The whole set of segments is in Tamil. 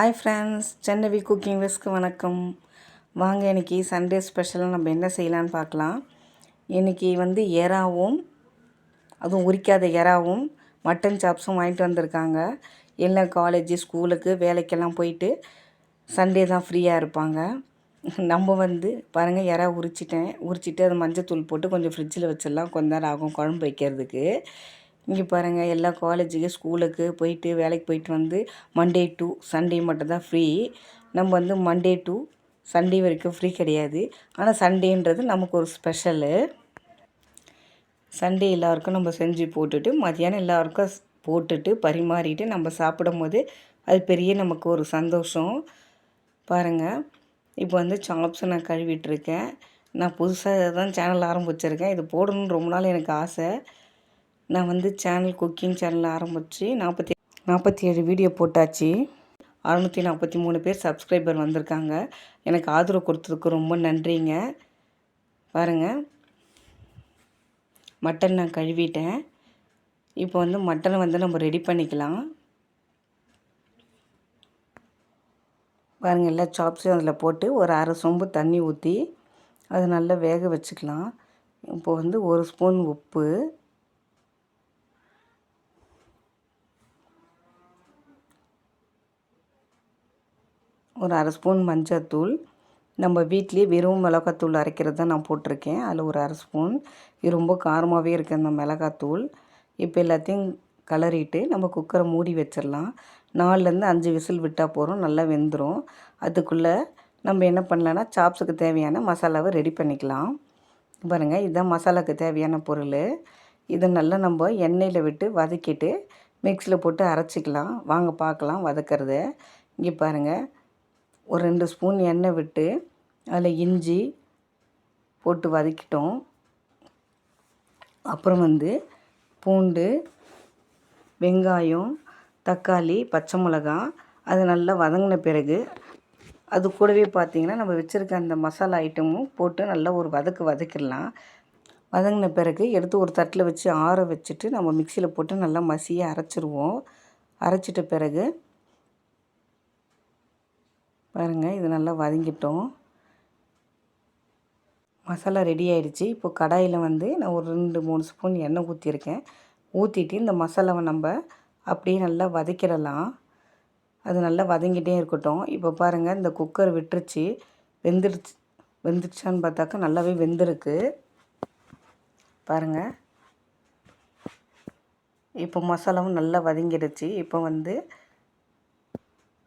ஹாய் ஃப்ரெண்ட்ஸ் சென்னவி குக்கிங் விஸ்க்கு வணக்கம். வாங்க இன்றைக்கி சண்டே ஸ்பெஷலாக நம்ம என்ன செய்யலான்னு பார்க்கலாம். இன்றைக்கி வந்து எறாவும் அதுவும் உரிக்காத எறாவும் மட்டன் சாப்ஸும் வாங்கிட்டு வந்திருக்காங்க. எல்லாம் காலேஜு ஸ்கூலுக்கு வேலைக்கெல்லாம் போயிட்டு சண்டே தான் ஃப்ரீயாக இருப்பாங்க. நம்ம வந்து பாருங்கள் எறா உரிச்சிட்டேன். உரிச்சிட்டு அது மஞ்சத்தூள் போட்டு கொஞ்சம் ஃப்ரிட்ஜில் வச்சிடலாம். கொஞ்ச நேரம் ஆகும் குழம்பு வைக்கிறதுக்கு. இங்கே பாருங்கள் எல்லா காலேஜுக்கு ஸ்கூலுக்கு போயிட்டு வேலைக்கு போயிட்டு வந்து மண்டே டு சண்டே மட்டும்தான் ஃப்ரீ நம்ம வந்து மண்டே டு சண்டே வரைக்கும் ஃப்ரீ கிடையாது. ஆனால் சண்டேன்றது நமக்கு ஒரு ஸ்பெஷலு சண்டே எல்லாருக்கும் நம்ம செஞ்சு போட்டுட்டு மதியானம் எல்லாருக்கும் போட்டுட்டு பரிமாறிட்டு நம்ம சாப்பிடும் போது அது பெரிய நமக்கு ஒரு சந்தோஷம். பாருங்கள் இப்போ வந்து சாப்ஸை நான் கழுவிட்டுருக்கேன் நான் புதுசாக தான் சேனல் ஆரம்பிச்சிருக்கேன். இது போடணுன்னு ரொம்ப நாள் எனக்கு ஆசை. நான் வந்து சேனல் குக்கிங் சேனல் ஆரம்பித்து நாற்பத்தி நாற்பத்தி ஏழு வீடியோ போட்டாச்சு. அறுநூற்றி நாற்பத்தி மூணு பேர் சப்ஸ்கிரைபர் வந்திருக்காங்க. எனக்கு ஆதரவு கொடுத்ததுக்கு ரொம்ப நன்றிங்க. பாருங்கள் மட்டன் நான் கழுவிட்டேன். இப்போ வந்து மட்டனை வந்து நம்ம ரெடி பண்ணிக்கலாம். பாருங்கள் எல்லா சாப்ஸையும் அதில் போட்டு ஒரு அரை சொம்பு தண்ணி ஊற்றி அது நல்லா வேக வச்சுக்கலாம். இப்போ வந்து ஒரு ஸ்பூன் உப்பு ஒரு அரை ஸ்பூன் மஞ்சத்தூள். நம்ம வீட்லேயே வெறும் மிளகாத்தூள் அரைக்கிறது தான் நான் போட்டிருக்கேன். அதில் ஒரு அரை ஸ்பூன். இது ரொம்ப காரமாகவே இருக்குது அந்த மிளகாத்தூள். இப்போ எல்லாத்தையும் கலரிட்டு நம்ம குக்கரை மூடி வச்சிடலாம். நாலுலேருந்து அஞ்சு விசில் விட்டால் போகிறோம் நல்லா வெந்துடும் அதுக்குள்ளே நம்ம என்ன பண்ணலான்னா சாப்ஸுக்கு தேவையான மசாலாவை ரெடி பண்ணிக்கலாம். பாருங்கள் இதுதான் மசாலாவுக்கு தேவையான பொருள். இதை நல்லா நம்ம எண்ணெயில் விட்டு வதக்கிட்டு மிக்சியில் போட்டு அரைச்சிக்கலாம். வாங்க பார்க்கலாம் வதக்கிறது. இங்கே பாருங்கள் ஒரு ரெண்டு ஸ்பூன் எண்ணெய் விட்டு அதில் இஞ்சி போட்டு வதக்கிட்டோம். அப்புறம் வந்து பூண்டு வெங்காயம் தக்காளி பச்சை மிளகா அது நல்லா வதங்கின பிறகு அது கூடவே பார்த்திங்கன்னா நம்ம வச்சுருக்க அந்த மசாலா ஐட்டமும் போட்டு நல்லா ஒரு வதக்கு வதக்கிடலாம். வதங்கின பிறகு எடுத்து ஒரு தட்டில் வச்சு ஆற வச்சுட்டு நம்ம மிக்சியில் போட்டு நல்லா மசியை அரைச்சிருவோம். அரைச்சிட்ட பிறகு பாருங்கள் இது நல்லா வதங்கிட்டோம். மசாலா ரெடி ஆயிடுச்சு. இப்போ கடாயில் வந்து நான் ஒரு ரெண்டு மூணு ஸ்பூன் எண்ணெய் ஊற்றிருக்கேன் ஊற்றிட்டு இந்த மசாலாவை நம்ம அப்படியே நல்லா வதக்கிடலாம். அது நல்லா வதங்கிட்டே இருக்கட்டும். இப்போ பாருங்கள் இந்த குக்கர் விட்டுருச்சு. வெந்துருச்சு வெந்துருச்சான்னு பார்த்தாக்கா நல்லாவே வெந்திருக்கு. பாருங்கள் இப்போ மசாலாவும் நல்லா வதங்கிடுச்சு. இப்போ வந்து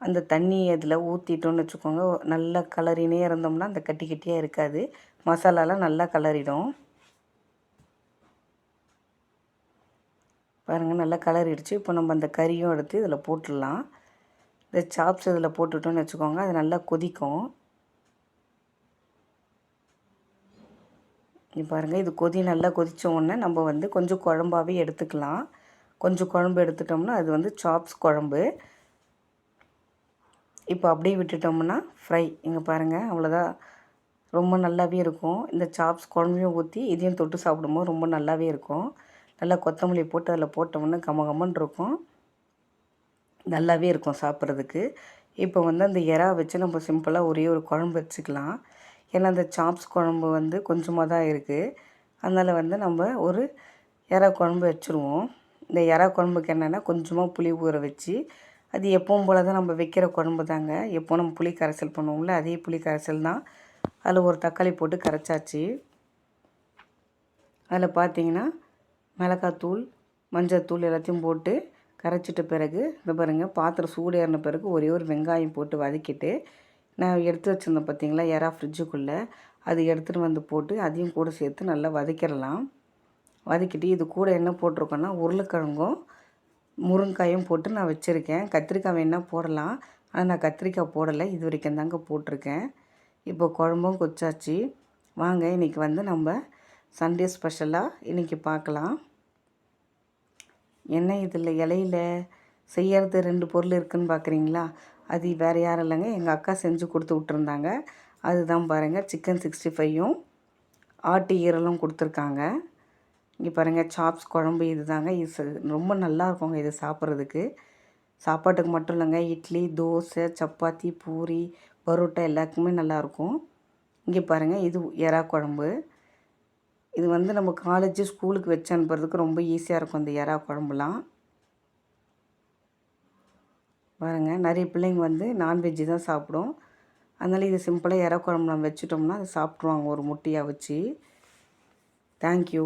அந்த தண்ணி அதில் ஊற்றிட்டோன்னு வச்சுக்கோங்க. நல்லா கலரினே இருந்தோம்னா அந்த கட்டி கட்டியாக இருக்காது. மசாலாலாம் நல்லா கலரிடும். பாருங்கள் நல்லா கலரிடுச்சு. இப்போ நம்ம அந்த கறியும் எடுத்து இதில் போட்டுடலாம். இந்த சாப்ஸ் இதில் போட்டுட்டோன்னு வச்சுக்கோங்க. அது நல்லா கொதிக்கும். இங்கே பாருங்கள் இது கொதி நல்லா கொதித்த உடனே நம்ம வந்து கொஞ்சம் குழம்பாகவே எடுத்துக்கலாம். கொஞ்சம் குழம்பு எடுத்துட்டோம்னா அது வந்து சாப்ஸ் குழம்பு. இப்போ அப்படியே விட்டுட்டோம்னா ஃப்ரை இங்கே பாருங்கள் அவ்வளோதான் ரொம்ப நல்லாவே இருக்கும். இந்த சாப்ஸ் குழம்பையும் ஊற்றி இதையும் தொட்டு சாப்பிடும்போது ரொம்ப நல்லாவே இருக்கும். நல்லா கொத்தமல்லி போட்டு அதில் போட்டோம்னா கம கமன் இருக்கும். நல்லாவே இருக்கும் சாப்பிட்றதுக்கு. இப்போ வந்து அந்த இறா வச்சு நம்ம சிம்பிளாக ஒரே ஒரு குழம்பு வச்சுக்கலாம். ஏன்னா அந்த சாப்ஸ் குழம்பு வந்து கொஞ்சமாக தான் இருக்குது அதனால் வந்து நம்ம ஒரு எறா குழம்பு வச்சுருவோம். இந்த இறா குழம்புக்கு என்னென்னா கொஞ்சமாக புளி ஊற வச்சு அது எப்பவும் போல் தான் நம்ம வைக்கிற குழம்பு தாங்க. எப்போ நம்ம புளி கரைசல் பண்ணுவோம்ல அதே புளி கரைசல் தான். அதில் ஒரு தக்காளி போட்டு கரைச்சாச்சு. அதில் பார்த்தீங்கன்னா மிளகாத்தூள் மஞ்சத்தூள் எல்லாத்தையும் போட்டு கரைச்சிட்ட பிறகு இந்த பாருங்கள் பாத்திரம் சூடு ஏறின பிறகு ஒரே ஒரு வெங்காயம் போட்டு வதக்கிட்டு நான் எடுத்து வச்சுருந்தேன் பார்த்தீங்களா யாரா ஃப்ரிட்ஜுக்குள்ளே அது எடுத்துகிட்டு வந்து போட்டு அதையும் கூட சேர்த்து நல்லா வதக்கிடலாம். வதக்கிட்டு இது கூட என்ன போட்டிருக்கோன்னா உருளைக்கிழங்கும் முருங்காயும் போட்டு நான் வச்சுருக்கேன். கத்திரிக்காய் வேணால் போடலாம். ஆனால் நான் கத்திரிக்காய் போடலை. இது வரைக்கும் தாங்க போட்டிருக்கேன். இப்போ குழம்பும் கொச்சாச்சு வாங்க இன்றைக்கி வந்து நம்ம சண்டே ஸ்பெஷலாக இன்றைக்கி பார்க்கலாம். என்ன இதில் இலையில செய்யறது ரெண்டு பொருள் இருக்குதுன்னு பார்க்குறீங்களா? அது வேறு யாரும் இல்லைங்க. எங்கள் அக்கா செஞ்சு கொடுத்து விட்ருந்தாங்க அதுதான் பாருங்கள் சிக்கன் சிக்ஸ்டி ஃபைவும் ஆட்டு ஈரலும் கொடுத்துருக்காங்க. இங்கே பாருங்கள் சாப்ஸ் குழம்பு இது தாங்க இது ரொம்ப நல்லா இருக்குங்க இது சாப்பிட்றதுக்கு. சாப்பாட்டுக்கு மட்டும் இல்லைங்க இட்லி தோசை சப்பாத்தி பூரி பரோட்டா எல்லாத்துக்குமே நல்லாயிருக்கும் இங்கே பாருங்கள் இது எறா குழம்பு. இது வந்து நம்ம காலேஜ் ஸ்கூலுக்கு வச்சு அனுப்புறதுக்கு ரொம்ப ஈஸியாக இருக்கும் இந்த எறா குழம்புலாம். பாருங்கள் நிறைய பிள்ளைங்க வந்து நான்வெஜ்ஜு தான் சாப்பிடும். அதனால் இது சிம்பிளாக எறா குழம்பு நம்ம வச்சுட்டோம்னா அதை சாப்பிட்ருவாங்க ஒரு முட்டையாக வச்சு. தேங்க்யூ